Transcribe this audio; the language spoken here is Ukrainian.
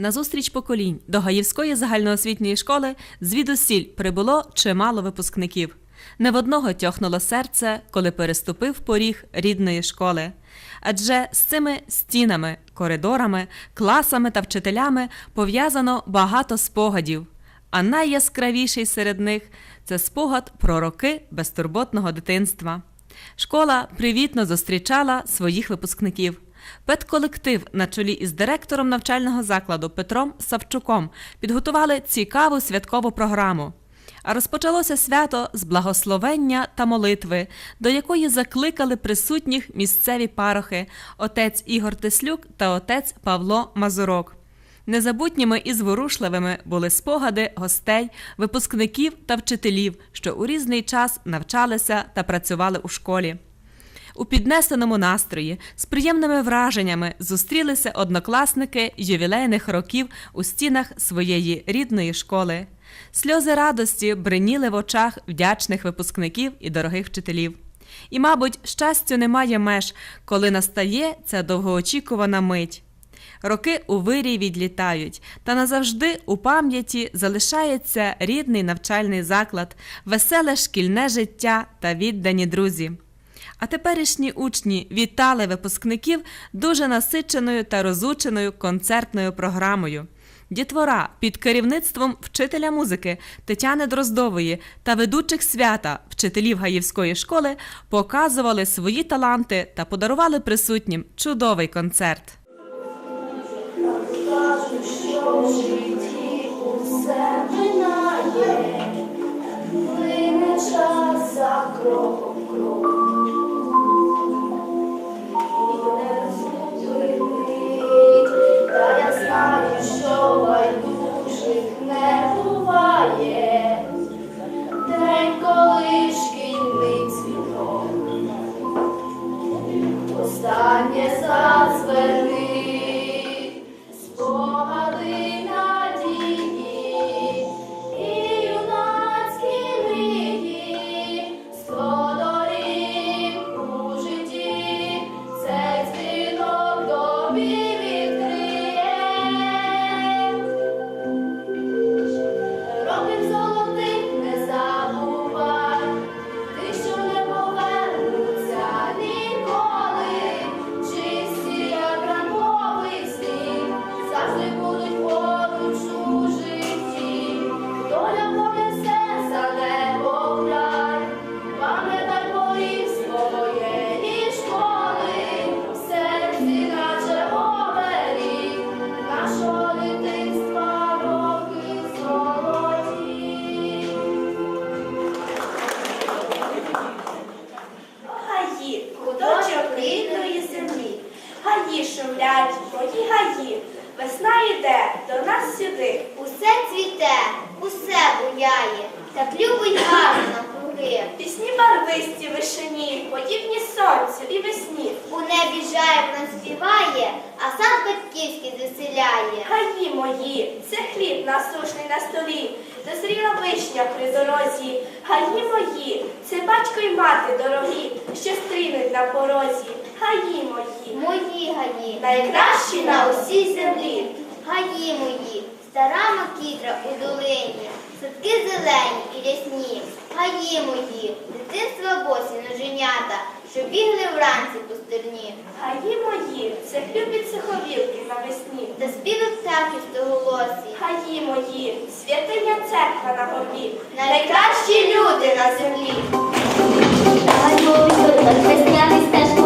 На зустріч поколінь до Гаївської загальноосвітньої школи звідусіль прибуло чимало випускників. Не в одного тьохнуло серце, коли переступив поріг рідної школи. Адже з цими стінами, коридорами, класами та вчителями пов'язано багато спогадів. А найяскравіший серед них це спогад про роки безтурботного дитинства. Школа привітно зустрічала своїх випускників. Педколектив на чолі із директором навчального закладу Петром Савчуком підготували цікаву святкову програму. А розпочалося свято з благословення та молитви, до якої закликали присутніх місцеві парохи отець Ігор Теслюк та отець Павло Мазурок. Незабутніми і зворушливими були спогади гостей, випускників та вчителів, що у різний час навчалися та працювали у школі. У піднесеному настрої з приємними враженнями зустрілися однокласники ювілейних років у стінах своєї рідної школи. Сльози радості бриніли в очах вдячних випускників і дорогих вчителів. І, мабуть, щастю немає меж, коли настає ця довгоочікувана мить. Роки у вирій відлітають, та назавжди у пам'яті залишається рідний навчальний заклад, веселе шкільне життя та віддані друзі. А теперішні учні вітали випускників дуже насиченою та розученою концертною програмою. Дітвора під керівництвом вчителя музики Тетяни Дроздової та ведучих свята вчителів Гаївської школи показували свої таланти та подарували присутнім чудовий концерт. Що минає, час за кроком. Буяє, так любить гарно навкруги. Пісні барвисті вишені, подібні сонцю і весні. У небі жайвно співає, а сад батьківський звеселяє. Гаї мої, це хліб насушний на столі, дозріла вишня при дорозі. Гаї мої, це батько й мати дорогі, що стрінуть на порозі. Гаї мої, Мої гаї, найкращі на усій землі. гаї мої, стара макітра у долині, Садки зелені і рясні, гаї мої, дитинства босі ноженята, що бігли вранці пустирні. стерні. Гаї мої, це хлюбі суховілки навесні, та співи птахів стоголосі. Гаї мої, святиня церква на горбі, найкращі люди на землі. Гаї мої, весняний стеж.